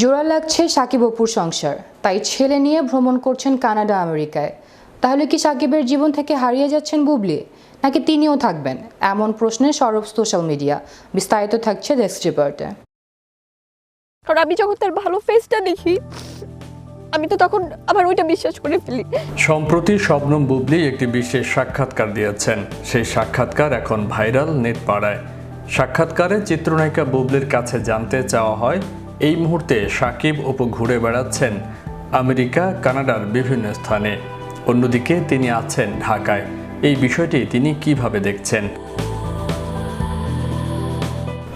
জোড়া লাগছে সাকিব অপুর সংসার। তাই ছেলে নিয়ে ভ্রমণ করছেন কানাডা আমেরিকায়। তাহলে কি সাকিবের জীবন থেকে হারিয়ে যাচ্ছেন বুবলি? নাকি তিনিও থাকবেন? এমন প্রশ্নে সরব সোশ্যাল মিডিয়া। বিস্তারিত থাকছে ডেস্ক রিপোর্টে। কারণ আমি যখন তার ভালো ফেসটা দেখি আমি তো তখন আবার ওইটা বিশ্বাস করে ফেলি। সম্প্রতি শবনম বুবলি একটি বিশেষ সাক্ষাৎকার দিয়েছেন। সেই সাক্ষাৎকার এখন ভাইরাল নেট পাড়ায় সাক্ষাৎকারে চিত্রনায়িকা বুবলির কাছে জানতে চাওয়া হয় এই মুহূর্তে সাকিব অপু ঘুরে বেড়াচ্ছেন আমেরিকা, কানাডার বিভিন্ন স্থানে। অন্যদিকে তিনি আছেন ঢাকায়। এই বিষয়টি তিনি কীভাবে দেখছেন?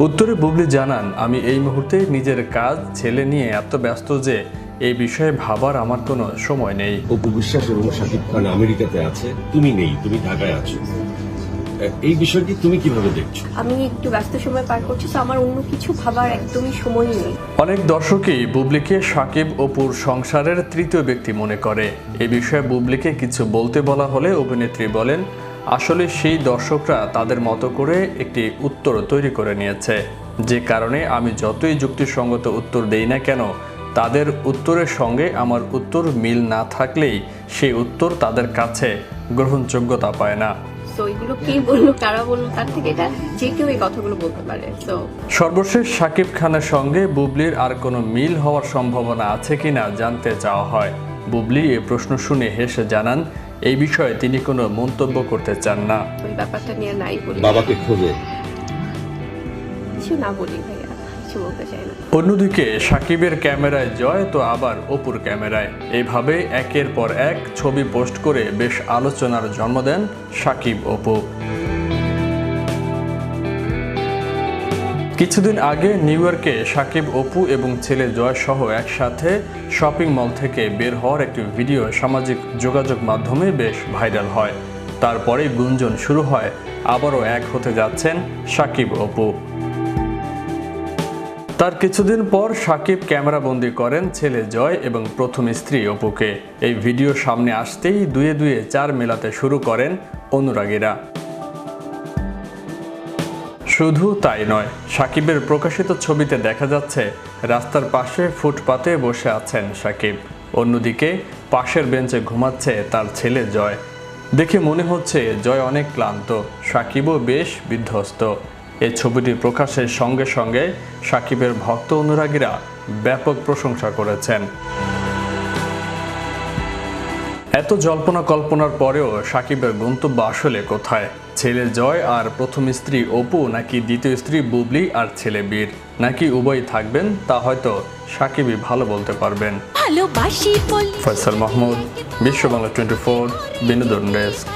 উত্তরে বুবলি জানান, আমি এই মুহূর্তে নিজের কাজ, ছেলে নিয়ে এত ব্যস্ত যে এই বিষয়ে ভাবার আমার কোনো সময় নেই। অপু বিশ্বাস এবং শাকিব খান আমেরিকাতে আছে, তুমি নেই, তুমি ঢাকায় আছো। এই বিষয়টি তুমি কীভাবে দেখছ? আমি একটু ব্যস্ত সময় পার করছি তো আমার অন্য কিছু ভাবার একদমই সময় নেই। অনেক দর্শকই বুবলিকে সাকিব অপুর সংসারের তৃতীয় ব্যক্তি মনে করে। এ বিষয়ে বুবলিকে কিছু বলতে বলা হলে অভিনেত্রী বলেন আসলে সেই দর্শকরা তাদের মতো করে একটি উত্তর তৈরি করে নিয়েছে। যে কারণে আমি যতই যুক্তিসঙ্গত উত্তর দেই না কেন তাদের উত্তরের সঙ্গে আমার উত্তর মিল না থাকলেই সেই উত্তর তাদের কাছে গ্রহণযোগ্যতা পায় না। তো এগুলো কে বলল কারা বলল তার থেকে এটা যে কেউ এই কথাগুলো বলতে পারে। তো সর্বশেষ শাকিব খানের সঙ্গে বুবলির আর কোনো মিল হওয়ার সম্ভাবনা আছে কিনা জানতে চাওয়া হয়। বুবলি এ প্রশ্ন শুনে হেসে জানান এই বিষয়ে তিনি কোনো মন্তব্য করতে চান না। ওই ব্যাপারটা নিয়ে নাই বাবাকে খোঁজো। কিছু না বলি ভাইয়া কিছু বলতে চাই না। অন্যদিকে সাকিবের ক্যামেরায় জয়, তো আবার অপুর ক্যামেরায়। এইভাবে একের পর এক ছবি পোস্ট করে বেশ আলোচনার জন্ম দেন সাকিব অপু। কিছুদিন আগে নিউ ইয়র্কে সাকিব অপু এবং ছেলে জয় সহ একসাথে শপিং মল থেকে বের হওয়ার একটি ভিডিও সামাজিক যোগাযোগ মাধ্যমে বেশ ভাইরাল হয়। তারপরে গুঞ্জন শুরু হয়, আবারও এক হতে যাচ্ছেন সাকিব অপু। তার কিছুদিন পর সাকিব ক্যামেরাবন্দি করেন ছেলে জয় এবং প্রথম স্ত্রী অপুকে। এই ভিডিও সামনে আসতেই দুয়ে দুয়ে চার মেলাতে শুরু করেন অনুরাগীরা। শুধু তাই নয়, সাকিবের প্রকাশিত ছবিতে দেখা যাচ্ছে, রাস্তার পাশে ফুটপাতে বসে আছেন সাকিব। অন্যদিকে, পাশের বেঞ্চে ঘুমাচ্ছে তার ছেলে জয়। দেখে মনে হচ্ছে জয় অনেক ক্লান্ত, সাকিবও বেশ বিধ্বস্ত। এই ছবিটি প্রকাশের সঙ্গে সঙ্গে সাকিবের ভক্ত অনুরাগীরা ব্যাপক প্রশংসা করেছেন। এত জল্পনা কল্পনার পরেও সাকিবের গন্তব্য আসলে কোথায়? ছেলে জয় আর প্রথম স্ত্রী অপু নাকি দ্বিতীয় স্ত্রী বুবলি আর ছেলে বীর? নাকি উভয় থাকবেন তা হয়তো সাকিবই ভালো বলতে পারবেন। ফয়সাল মাহমুদ বিশ্ব বাংলা টোয়েন্টি ফোর বিনোদন ডেস্ক।